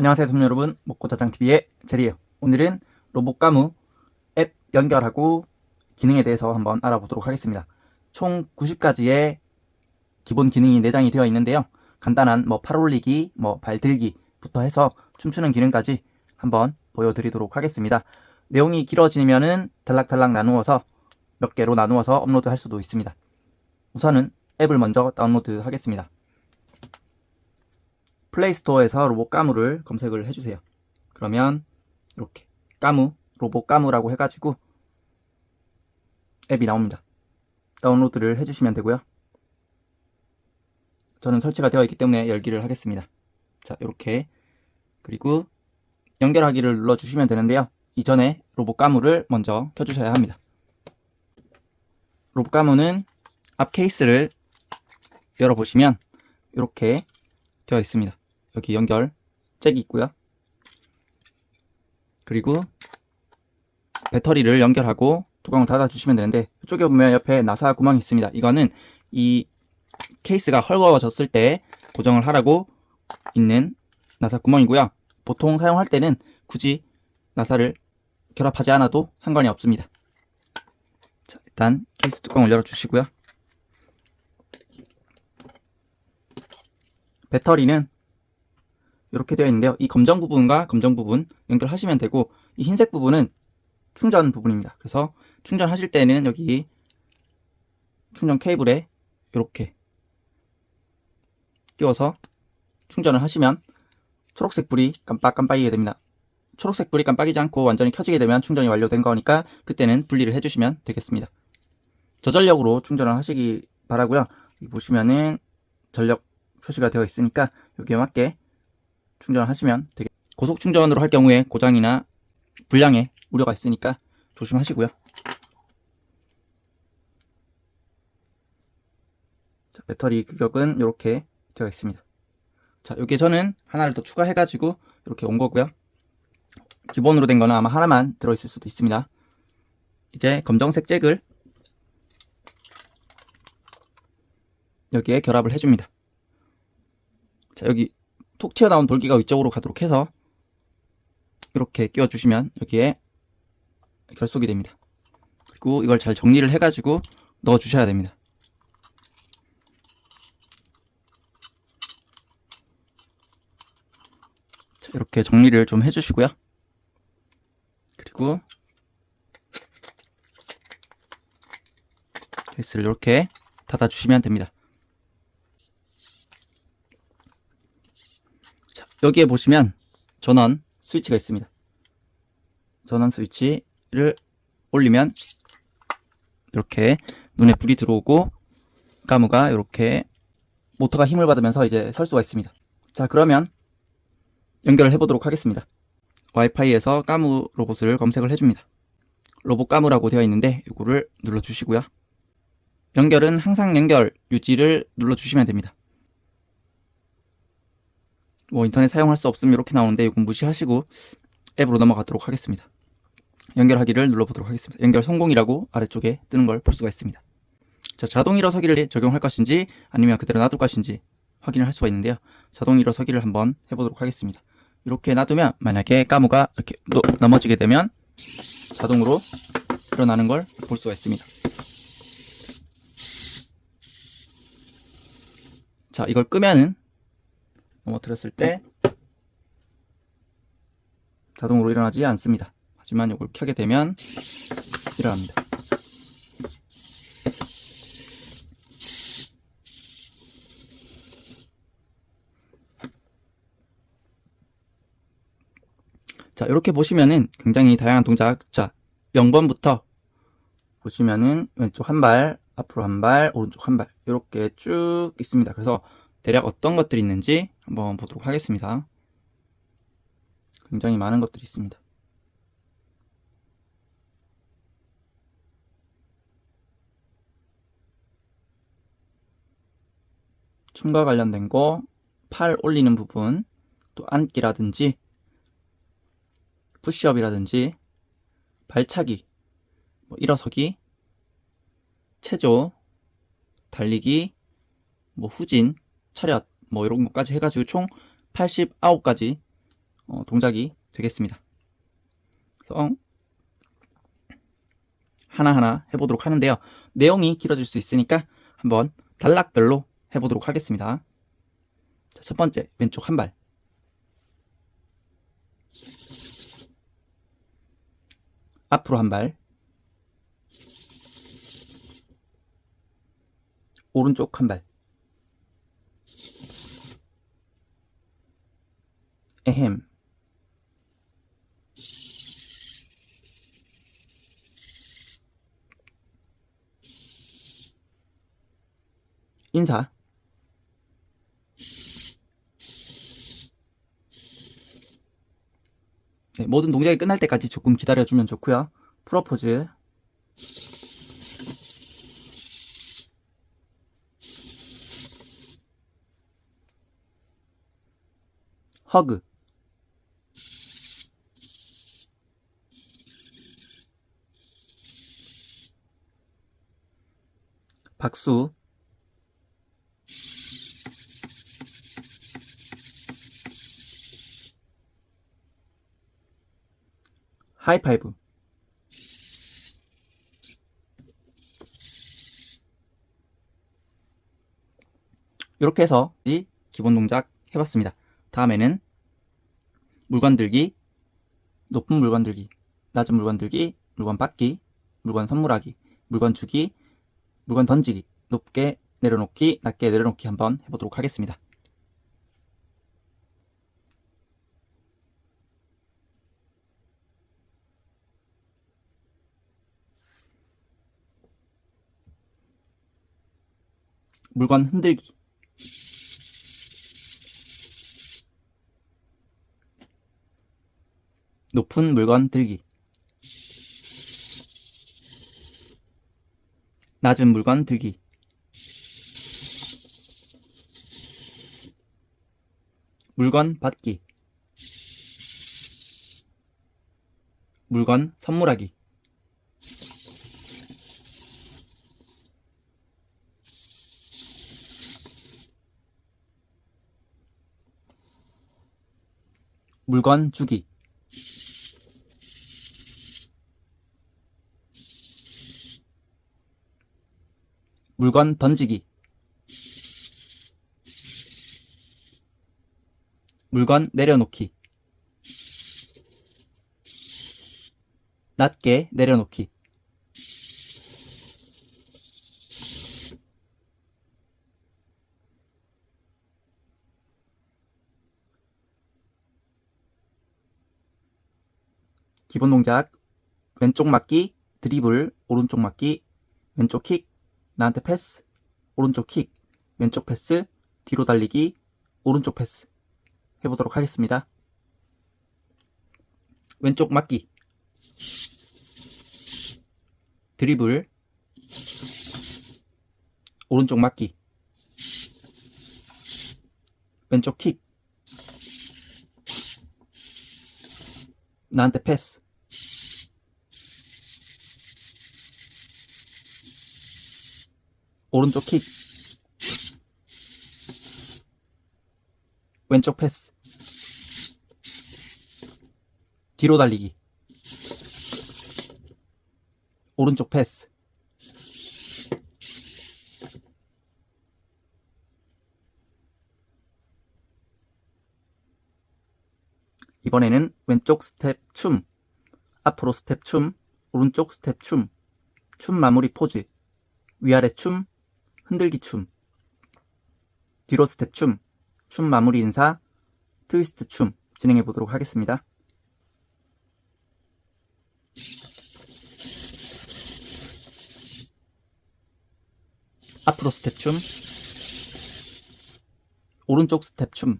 안녕하세요, 손 여러분. 먹고자장TV의 제리예요. 오늘은 로봇가무 앱 연결하고 기능에 대해서 한번 알아보도록 하겠습니다. 총 90가지의 기본 기능이 내장이 되어 있는데요. 간단한 뭐 팔 올리기, 뭐 발 들기부터 해서 춤추는 기능까지 한번 보여드리도록 하겠습니다. 내용이 길어지면은 달락달락 나누어서 몇 개로 나누어서 업로드 할 수도 있습니다. 우선은 앱을 먼저 다운로드 하겠습니다. 플레이스토어에서 로봇 까무를 검색을 해주세요. 그러면 이렇게 까무, 로봇 까무라고 해가지고 앱이 나옵니다. 다운로드를 해주시면 되고요. 저는 설치가 되어 있기 때문에 열기를 하겠습니다. 자, 이렇게 그리고 연결하기를 눌러주시면 되는데요. 이전에 로봇 까무를 먼저 켜주셔야 합니다. 로봇 까무는 앞 케이스를 열어보시면 이렇게 되어 있습니다. 여기 연결 잭이 있고요. 그리고 배터리를 연결하고 뚜껑을 닫아주시면 되는데 이쪽에 보면 옆에 나사 구멍이 있습니다. 이거는 이 케이스가 헐거워졌을 때 고정을 하라고 있는 나사 구멍이고요. 보통 사용할 때는 굳이 나사를 결합하지 않아도 상관이 없습니다. 자, 일단 케이스 뚜껑을 열어주시고요. 배터리는 이렇게 되어 있는데요. 이 검정 부분과 검정 부분 연결하시면 되고 이 흰색 부분은 충전 부분입니다. 그래서 충전하실 때는 여기 충전 케이블에 이렇게 끼워서 충전을 하시면 초록색 불이 깜빡깜빡이게 됩니다. 초록색 불이 깜빡이지 않고 완전히 켜지게 되면 충전이 완료된 거니까 그때는 분리를 해주시면 되겠습니다. 저전력으로 충전을 하시기 바라고요. 보시면은 전력 표시가 되어 있으니까 여기에 맞게 충전을 하시면 되겠 고속 충전으로 할 경우에 고장이나 불량의 우려가 있으니까 조심하시고요. 자, 배터리 규격은 이렇게 되어 있습니다. 자, 여기에 저는 하나를 더 추가해가지고 이렇게 온 거고요. 기본으로 된 거는 아마 하나만 들어있을 수도 있습니다. 이제 검정색 잭을 여기에 결합을 해줍니다. 자, 여기 톡 튀어나온 돌기가 위쪽으로 가도록 해서 이렇게 끼워주시면 여기에 결속이 됩니다. 그리고 이걸 잘 정리를 해가지고 넣어주셔야 됩니다. 자, 이렇게 정리를 좀 해주시고요. 그리고 케이스를 이렇게 닫아주시면 됩니다. 여기에 보시면 전원 스위치가 있습니다. 전원 스위치를 올리면 이렇게 눈에 불이 들어오고 가무가 이렇게 모터가 힘을 받으면서 이제 설 수가 있습니다. 자 그러면 연결을 해보도록 하겠습니다. 와이파이에서 까무 로봇을 검색을 해줍니다. 로봇 까무라고 되어 있는데 이거를 눌러주시고요. 연결은 항상 연결 유지를 눌러주시면 됩니다. 뭐 인터넷 사용할 수 없으면 이렇게 나오는데 이건 무시하시고 앱으로 넘어가도록 하겠습니다. 연결하기를 눌러보도록 하겠습니다. 연결 성공이라고 아래쪽에 뜨는 걸 볼 수가 있습니다. 자, 자동 일어서기를 적용할 것인지 아니면 그대로 놔둘 것인지 확인을 할 수가 있는데요. 자동 일어서기를 한번 해보도록 하겠습니다. 이렇게 놔두면 만약에 까무가 이렇게 노, 넘어지게 되면 자동으로 일어나는 걸 볼 수가 있습니다. 자, 이걸 끄면은 넘어뜨렸을 때 자동으로 일어나지 않습니다. 하지만 이걸 켜게 되면 일어납니다. 자, 이렇게 보시면은 굉장히 다양한 동작. 자, 0번부터 보시면은 왼쪽 한 발, 앞으로 한 발, 오른쪽 한 발. 이렇게 쭉 있습니다. 그래서 대략 어떤 것들이 있는지 한번 보도록 하겠습니다. 굉장히 많은 것들이 있습니다. 춤과 관련된 거, 팔 올리는 부분, 또 앉기라든지, 푸시업이라든지, 발차기, 뭐 일어서기, 체조, 달리기, 뭐 후진, 차렷, 뭐 이런 것까지 해가지고 총 89가지 어, 동작이 되겠습니다. 그래서 하나하나 해보도록 하는데요. 내용이 길어질 수 있으니까 한번 단락별로 해보도록 하겠습니다. 자, 첫 번째, 왼쪽 한 발. 앞으로 한 발. 오른쪽 한 발. 에헴. 인사. 네, 모든 동작이 끝날 때까지 조금 기다려주면 좋고요. 프로포즈. 허그. 박수. 하이파이브. 이렇게 해서 이 기본 동작 해봤습니다. 다음에는 물건 들기, 높은 물건 들기, 낮은 물건 들기, 물건 받기, 물건 선물하기, 물건 주기, 물건 던지기, 높게 내려놓기, 낮게 내려놓기 한번 해보도록 하겠습니다. 물건 흔들기. 높은 물건 들기. 낮은 물건 들기. 물건 받기. 물건 선물하기. 물건 주기. 물건 던지기. 물건 내려놓기. 낮게 내려놓기. 기본 동작 왼쪽 맞기, 드리블, 오른쪽 맞기, 왼쪽 킥, 나한테 패스, 오른쪽 킥, 왼쪽 패스, 뒤로 달리기, 오른쪽 패스. 해보도록 하겠습니다. 왼쪽 맞기, 드리블, 오른쪽 맞기, 왼쪽 킥, 나한테 패스, 오른쪽 킥. 왼쪽 패스. 뒤로 달리기. 오른쪽 패스. 이번에는 왼쪽 스텝 춤. 앞으로 스텝 춤. 오른쪽 스텝 춤. 춤 마무리 포즈. 위아래 춤. 흔들기 춤, 뒤로 스텝 춤, 춤 마무리 인사, 트위스트 춤 진행해 보도록 하겠습니다. 앞으로 스텝 춤, 오른쪽 스텝 춤,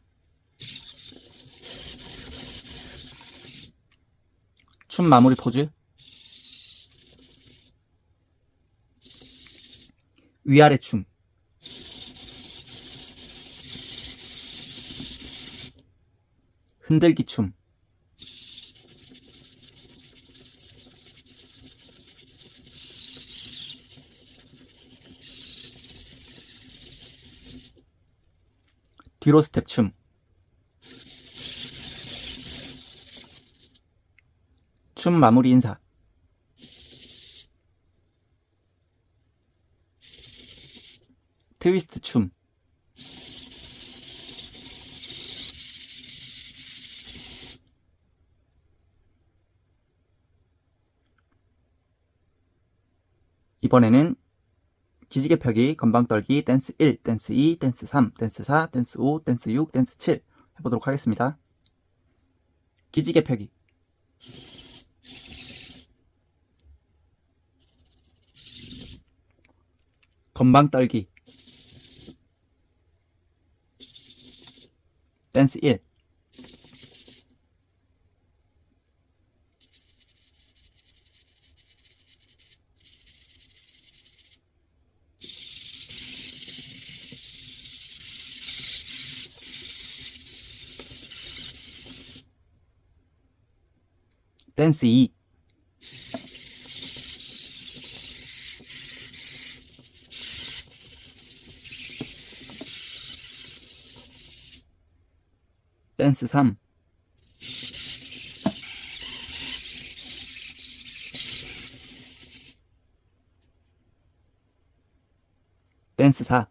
춤 마무리 포즈, 위아래 춤. 흔들기 춤. 뒤로 스텝 춤. 춤 마무리 인사. 트위스트 춤. 이번에는 기지개 펴기, 건방 떨기, 댄스 1, 댄스 2, 댄스 3, 댄스 4, 댄스 5, 댄스 6, 댄스 7 해보도록 하겠습니다. 기지개 펴기. 건방 떨기. 댄스 1. 댄 댄스 3. 댄스 4.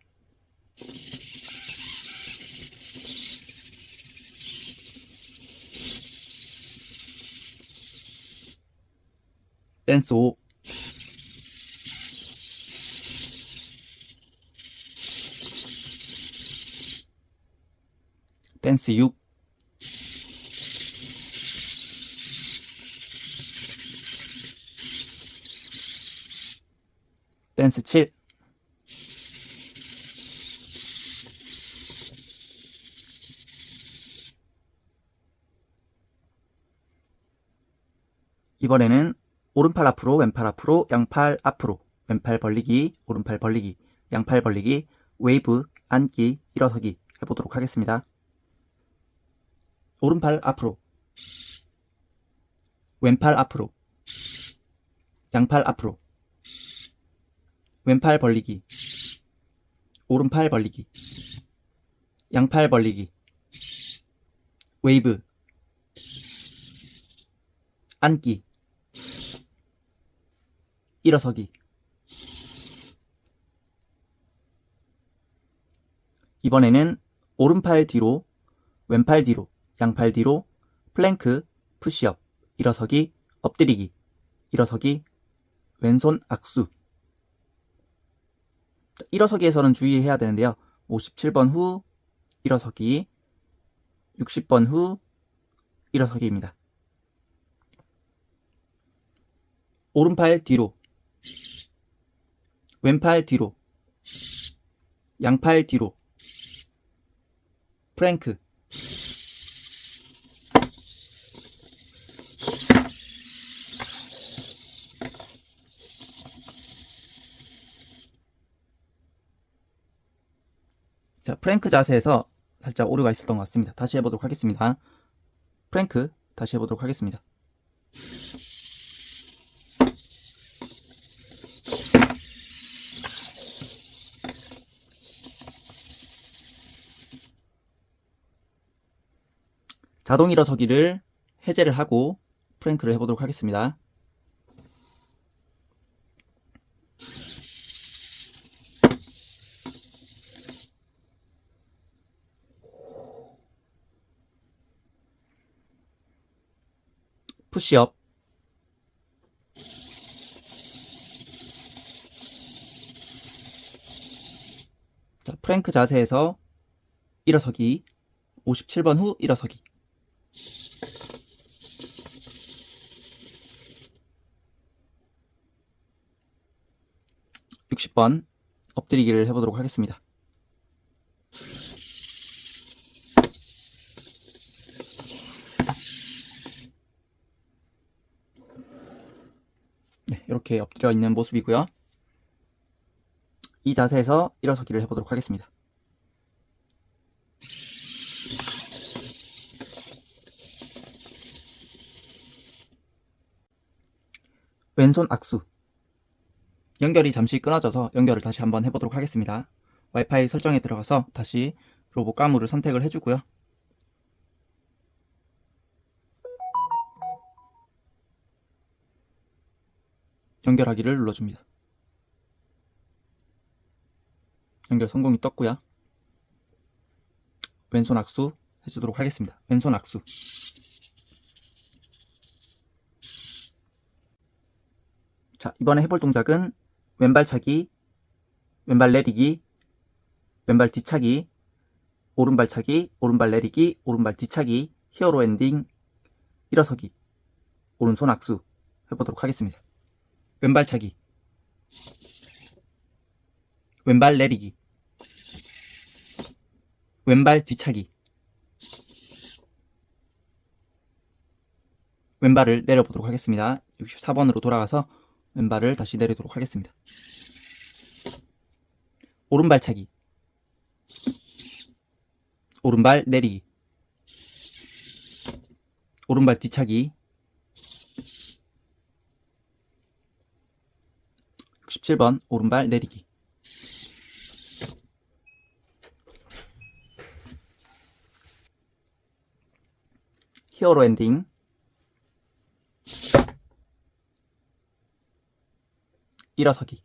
댄스 5. 댄스 6. 댄스 7. 이번에는 오른팔 앞으로, 왼팔 앞으로, 양팔 앞으로, 왼팔 벌리기, 오른팔 벌리기, 양팔 벌리기, 웨이브, 앉기, 일어서기 해보도록 하겠습니다. 오른팔 앞으로, 왼팔 앞으로, 양팔 앞으로, 왼팔 벌리기, 오른팔 벌리기, 양팔 벌리기, 웨이브, 앉기, 일어서기. 이번에는 오른팔 뒤로, 왼팔 뒤로, 양팔 뒤로, 플랭크, 푸시업, 일어서기, 엎드리기, 일어서기, 왼손 악수. 일어서기에서는 주의해야 되는데요. 57번 후, 일어서기, 60번 후, 일어서기입니다. 오른팔 뒤로, 왼팔 뒤로, 양팔 뒤로, 프랭크. 자, 프랭크 자세에서 살짝 오류가 있었던 것 같습니다. 다시 해보도록 하겠습니다. 프랭크, 다시 해보도록 하겠습니다. 자동 일어서기를 해제를 하고 프랭크를 해보도록 하겠습니다. 푸시업. 자, 프랭크 자세에서 일어서기. 57번 후 일어서기. 60번 엎드리기를 해보도록 하겠습니다. 이렇게 엎드려 있는 모습이고요. 이 자세에서 일어서기를 해보도록 하겠습니다. 왼손 악수 연결이 잠시 끊어져서 연결을 다시 한번 해보도록 하겠습니다. 와이파이 설정에 들어가서 다시 로봇 까무를 선택을 해주고요. 연결하기를 눌러줍니다. 연결 성공이 떴고요. 왼손 악수 해주도록 하겠습니다. 왼손 악수. 자, 이번에 해볼 동작은 왼발 차기, 왼발 내리기, 왼발 뒤차기, 오른발 차기, 오른발 내리기, 오른발 뒤차기, 히어로 엔딩, 일어서기, 오른손 악수 해보도록 하겠습니다. 왼발 차기, 왼발 내리기, 왼발 뒤차기, 왼발을 내려보도록 하겠습니다. 64번으로 돌아가서 왼발을 다시 내리도록 하겠습니다. 오른발 차기, 오른발 내리기, 오른발 뒤차기, 67번 오른발 내리기. 히어로 엔딩. 일어서기.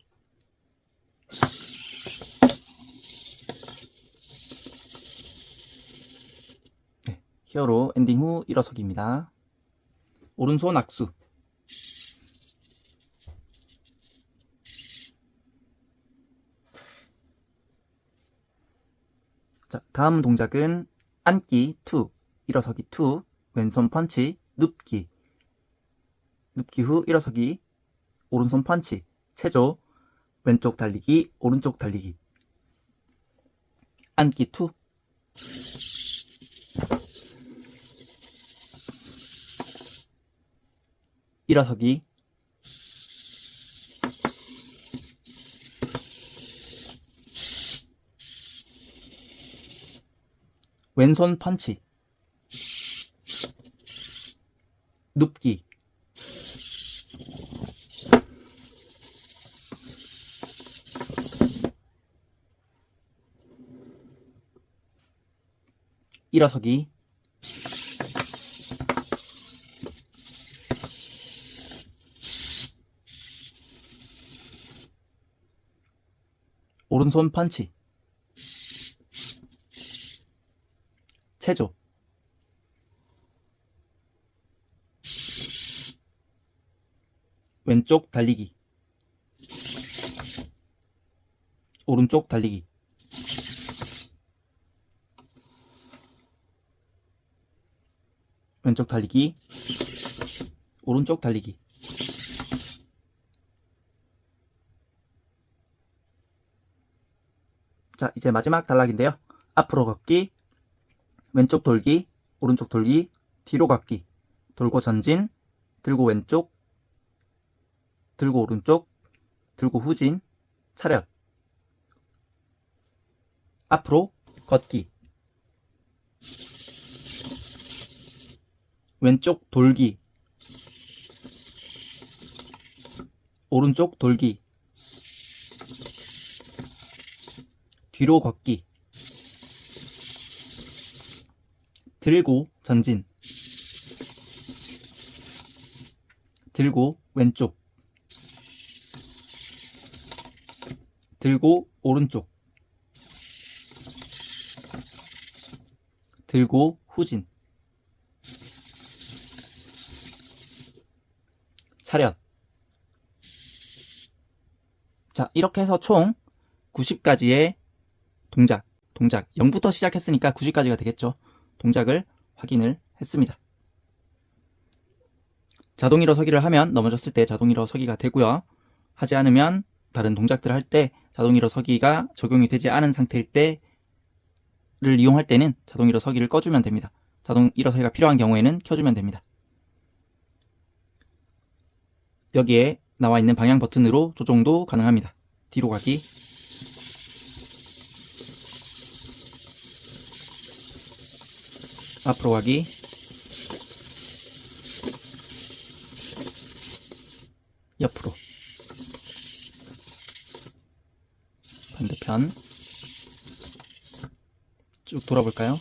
네, 히어로 엔딩 후 일어서기입니다. 오른손 악수. 자, 다음 동작은 앉기 2, 일어서기 2, 왼손 펀치, 눕기. 눕기 후 일어서기, 오른손 펀치, 체조, 왼쪽 달리기, 오른쪽 달리기. 앉기 2. 일어서기. 왼손 펀치. 눕기. 일어서기. 오른손 펀치. 체조. 왼쪽 달리기. 오른쪽 달리기. 왼쪽 달리기. 오른쪽 달리기. 자, 이제 마지막 단락인데요. 앞으로 걷기, 왼쪽 돌기, 오른쪽 돌기, 뒤로 걷기, 돌고 전진, 들고 왼쪽, 들고 오른쪽, 들고 후진, 차렷. 앞으로 걷기. 왼쪽 돌기. 오른쪽 돌기. 뒤로 걷기. 들고 전진. 들고 왼쪽. 들고 오른쪽. 들고 후진. 차렷. 자, 이렇게 해서 총 90가지의 동작, 동작 0부터 시작했으니까 90까지가 되겠죠. 동작을 확인을 했습니다. 자동 일어서기를 하면 넘어졌을 때 자동 일어서기가 되고요. 하지 않으면 다른 동작들 을 할 때 자동 일어서기가 적용이 되지 않은 상태일 때를 이용할 때는 자동 일어서기를 꺼주면 됩니다. 자동 일어서기가 필요한 경우에는 켜주면 됩니다. 여기에 나와 있는 방향 버튼으로 조정도 가능합니다. 뒤로 가기, 앞으로 가기 옆으로 반대편 쭉 돌아볼까요?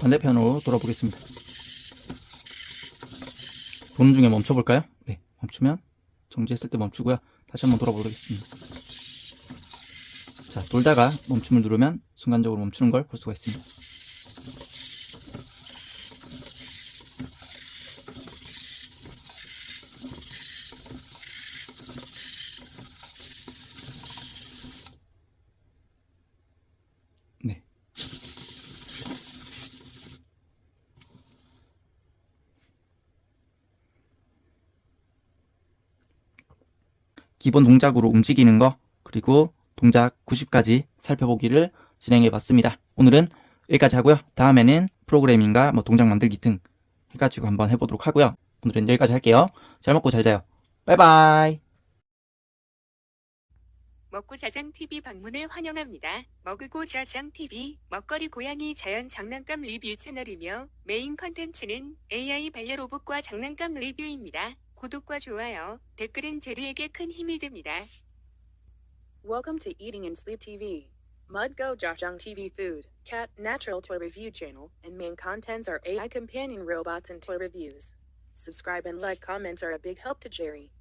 반대편으로 돌아보겠습니다. 도는 중에 멈춰볼까요? 네, 멈추면 정지했을 때 멈추고요. 다시 한번 돌아보겠습니다. 자, 돌다가 멈춤을 누르면 순간적으로 멈추는 걸 볼 수가 있습니다. 기본 동작으로 움직이는 거, 그리고 동작 90까지 살펴보기를 진행해 봤습니다. 오늘은 여기까지 하고요. 다음에는 프로그래밍과 뭐 동작 만들기 등 해가지고 한번 해보도록 하고요. 오늘은 여기까지 할게요. 잘 먹고 잘 자요. 바이바이. 먹고 자장 TV 방문을 환영합니다. 먹으고 자장 TV 먹거리 고양이 자연 장난감 리뷰 채널이며 메인 컨텐츠는 AI 반려 로봇과 장난감 리뷰입니다. 구독과 좋아요, 댓글은 제리에게 큰 힘이 됩니다. Welcome to Eating and Sleep TV. Mud Go Jajang TV Food, Cat Natural Toy Review Channel, and main contents are AI companion robots and toy reviews. Subscribe and like comments are a big help to Jerry.